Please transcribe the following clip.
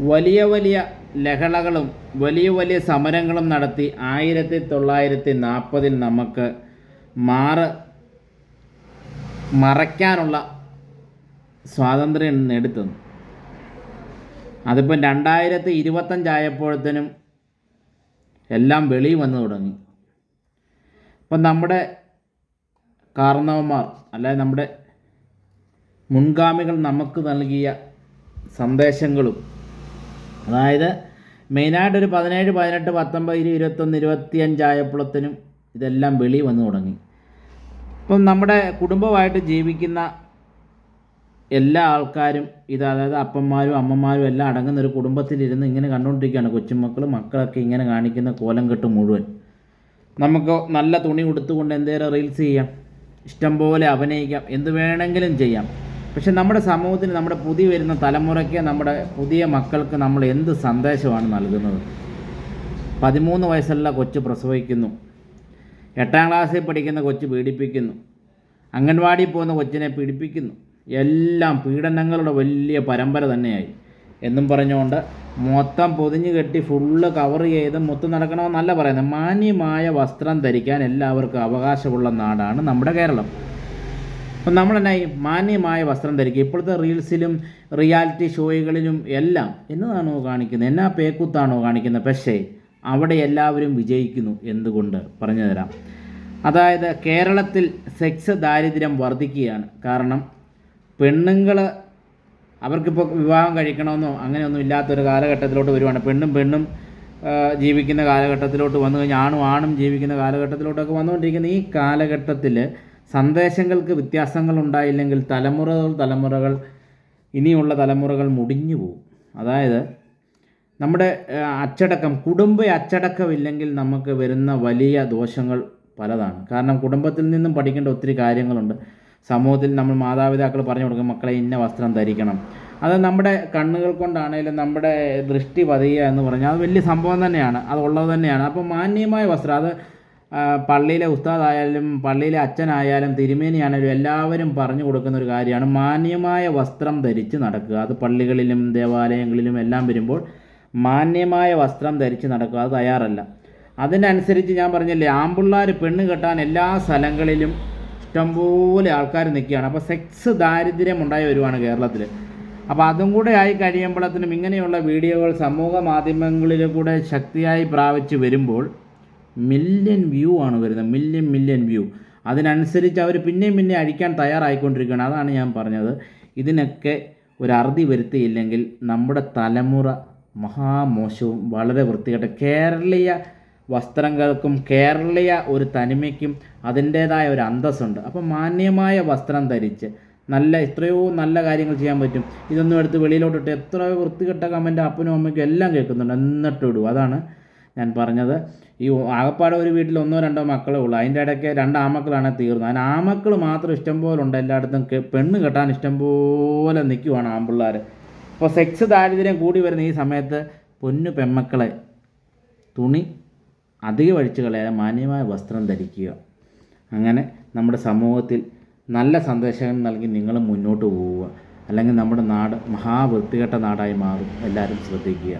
വലിയ വലിയ ലഹളകളും വലിയ വലിയ സമരങ്ങളും നടത്തി ആയിരത്തി തൊള്ളായിരത്തി നാൽപ്പതിൽ നമുക്ക് മാറ് മറയ്ക്കാനുള്ള സ്വാതന്ത്ര്യം നേടിത്തന്നു. അതിപ്പം രണ്ടായിരത്തി ഇരുപത്തഞ്ചായപ്പോഴത്തേനും എല്ലാം വെളി വന്നു തുടങ്ങി. ഇപ്പം നമ്മുടെ കാർണവന്മാർ അല്ലാതെ നമ്മുടെ മുൻഗാമികൾ നമുക്ക് നൽകിയ സന്ദേശങ്ങളും അതായത് മെയിനായിട്ട് ഒരു പതിനേഴ് പതിനെട്ട് പത്തൊമ്പത് ഇരുപത് ഇരുപത്തൊന്ന് ഇരുപത്തിയഞ്ചായപ്പോഴത്തേനും ഇതെല്ലാം വെളി വന്നു തുടങ്ങി. ഇപ്പം നമ്മുടെ കുടുംബമായിട്ട് ജീവിക്കുന്ന എല്ലാ ആൾക്കാരും ഇത് അതായത് അപ്പന്മാരും അമ്മമാരും എല്ലാം അടങ്ങുന്ന ഒരു കുടുംബത്തിലിരുന്ന് ഇങ്ങനെ കണ്ടുകൊണ്ടിരിക്കുകയാണ്. കൊച്ചുമക്കൾ മക്കളൊക്കെ ഇങ്ങനെ കാണിക്കുന്ന കോലം കെട്ട് മുഴുവൻ. നമുക്ക് നല്ല തുണി ഉടുത്തുകൊണ്ട് എന്തേലും റീൽസ് ചെയ്യാം ഇഷ്ടംപോലെ അഭിനയിക്കാം എന്ത് വേണമെങ്കിലും ചെയ്യാം. പക്ഷെ നമ്മുടെ സമൂഹത്തിന് നമ്മുടെ പുതിയ വരുന്ന തലമുറയ്ക്ക് നമ്മുടെ പുതിയ മക്കൾക്ക് നമ്മൾ എന്ത് സന്ദേശമാണ് നൽകുന്നത്? പതിമൂന്ന് വയസ്സുള്ള കൊച്ചു പ്രസവിക്കുന്നു. എട്ടാം ക്ലാസ്സിൽ പഠിക്കുന്ന കൊച്ചു പീഡിപ്പിക്കുന്നു. അംഗൻവാടിയിൽ പോകുന്ന കൊച്ചിനെ പീഡിപ്പിക്കുന്നു. എല്ലാം പീഡനങ്ങളുടെ വലിയ പരമ്പര തന്നെയായി. എന്നും പറഞ്ഞുകൊണ്ട് മൊത്തം പൊതിഞ്ഞ് കെട്ടി ഫുള്ള് കവർ ചെയ്ത് മൊത്തം നടക്കണമെന്നല്ല പറയുന്നത്. മാന്യമായ വസ്ത്രം ധരിക്കാൻ എല്ലാവർക്കും അവകാശമുള്ള നാടാണ് നമ്മുടെ കേരളം. അപ്പം ഈ മാന്യമായ വസ്ത്രം ധരിക്കുക? ഇപ്പോഴത്തെ റീൽസിലും റിയാലിറ്റി ഷോകളിലും എല്ലാം എന്നതാണോ കാണിക്കുന്നത്? എന്നാ പേക്കുത്താണോ കാണിക്കുന്നത്? പക്ഷേ അവിടെ എല്ലാവരും വിജയിക്കുന്നു എന്തുകൊണ്ട്? പറഞ്ഞു തരാം. അതായത് കേരളത്തിൽ സെക്സ് ദാരിദ്ര്യം വർദ്ധിക്കുകയാണ് കാരണം പെണ്ണുങ്ങൾ അവർക്കിപ്പോൾ വിവാഹം കഴിക്കണമെന്നോ അങ്ങനെയൊന്നും ഇല്ലാത്തൊരു കാലഘട്ടത്തിലോട്ട് വരുവാണ്. പെണ്ണും പെണ്ണും ജീവിക്കുന്ന കാലഘട്ടത്തിലോട്ട് വന്നു കഴിഞ്ഞാൽ ആണും ആണും ജീവിക്കുന്ന കാലഘട്ടത്തിലോട്ടൊക്കെ വന്നുകൊണ്ടിരിക്കുന്ന ഈ കാലഘട്ടത്തിൽ സന്ദേശങ്ങൾക്ക് വ്യത്യാസങ്ങൾ ഉണ്ടായില്ലെങ്കിൽ തലമുറകൾ തലമുറകൾ ഇനിയുള്ള തലമുറകൾ മുടിഞ്ഞു പോകും അതായത് നമ്മുടെ അച്ചടക്കം കുടുംബ അച്ചടക്കമില്ലെങ്കിൽ നമുക്ക് വരുന്ന വലിയ ദോഷങ്ങൾ പലതാണ്. കാരണം കുടുംബത്തിൽ നിന്നും പഠിക്കേണ്ട ഒത്തിരി കാര്യങ്ങളുണ്ട്. സമൂഹത്തിൽ നമ്മൾ മാതാപിതാക്കൾ പറഞ്ഞു കൊടുക്കും മക്കളെ ഇന്ന വസ്ത്രം ധരിക്കണം. അത് നമ്മുടെ കണ്ണുകൾ കൊണ്ടാണേലും നമ്മുടെ ദൃഷ്ടി പതിയുക എന്ന് പറഞ്ഞാൽ അത് വലിയ സംഭവം തന്നെയാണ്. അത് ഉള്ളത് തന്നെയാണ്. അപ്പോൾ മാന്യമായ വസ്ത്രം അത് പള്ളിയിലെ ഉസ്താദായാലും പള്ളിയിലെ അച്ഛനായാലും തിരുമേനിയാണെങ്കിലും എല്ലാവരും പറഞ്ഞു കൊടുക്കുന്ന ഒരു കാര്യമാണ്. മാന്യമായ വസ്ത്രം ധരിച്ച് നടക്കുക. അത് പള്ളികളിലും ദേവാലയങ്ങളിലും എല്ലാം വരുമ്പോൾ മാന്യമായ വസ്ത്രം ധരിച്ച് നടക്കുക. അത് തയ്യാറല്ല. അതിനനുസരിച്ച് ഞാൻ പറഞ്ഞില്ലേ ആമ്പിള്ളാർ പെണ്ണ് കെട്ടാൻ എല്ലാ സ്ഥലങ്ങളിലും ഇഷ്ടംപോലെ ആൾക്കാർ നിൽക്കുകയാണ്. അപ്പോൾ സെക്സ് ദാരിദ്ര്യം ഉണ്ടായി വരുവാണ് കേരളത്തിൽ അപ്പോൾ അതും കൂടെ ആയി കഴിയുമ്പോഴത്തേനും ഇങ്ങനെയുള്ള വീഡിയോകൾ സമൂഹ മാധ്യമങ്ങളിൽ കൂടെ ശക്തിയായി പ്രാപിച്ച് വരുമ്പോൾ മില്യൺ വ്യൂ ആണ് വരുന്നത്. മില്യൺ മില്യൺ വ്യൂ അതിനനുസരിച്ച് അവർ പിന്നെയും പിന്നെ അഴിക്കാൻ തയ്യാറായിക്കൊണ്ടിരിക്കുകയാണ്. അതാണ് ഞാൻ പറഞ്ഞത്. ഇതിനൊക്കെ ഒരു അറുതി വരുത്തിയില്ലെങ്കിൽ നമ്മുടെ തലമുറ മഹാമോശവും വളരെ വൃത്തികെട്ട കേരളീയ വസ്ത്രങ്ങൾക്കും കേരളീയ ഒരു തനിമയ്ക്കും അതിന്റേതായ ഒരു അന്തസ്സുണ്ട്. അപ്പോൾ മാന്യമായ വസ്ത്രം ധരിച്ച് നല്ല എത്രയോ നല്ല കാര്യങ്ങൾ ചെയ്യാൻ പറ്റും. ഇതൊന്നും എടുത്ത് വെളിയിലോട്ടിട്ട് എത്രയോ വൃത്തികെട്ട കമന്റ് അപ്പനും അമ്മയ്ക്കും എല്ലാം കേൾക്കുന്നുണ്ട്. എന്നിട്ട് ഇടും. അതാണ് ഞാൻ പറഞ്ഞത്. ഈ ആകപ്പാടെ ഒരു വീട്ടിൽ ഒന്നോ രണ്ടോ മക്കളേ ഉള്ളൂ. അതിന്റെ ഇടയ്ക്ക് രണ്ട് ആമക്കളാണ് തീർന്നത്. അതിന് ആമക്കൾ മാത്രം ഇഷ്ടംപോലെ ഉണ്ട് എല്ലായിടത്തും പെണ്ണ് കെട്ടാൻ ഇഷ്ടംപോലെ നിൽക്കുവാണ് ആമ്പിള്ളേർ അപ്പോൾ സെക്സ് ദാരിദ്ര്യം കൂടി വരുന്ന ഈ സമയത്ത് പൊന്നു പെമ്മക്കളെ തുണി അധികം അഴിച്ചു കളയാതെ മാന്യമായ വസ്ത്രം ധരിക്കുക. അങ്ങനെ നമ്മുടെ സമൂഹത്തിൽ നല്ല സന്ദേശങ്ങൾ നൽകി നിങ്ങൾ മുന്നോട്ട് പോവുക. അല്ലെങ്കിൽ നമ്മുടെ നാട് മഹാവൃത്തികെട്ട നാടായി മാറും. എല്ലാവരും ശ്രദ്ധിക്കുക.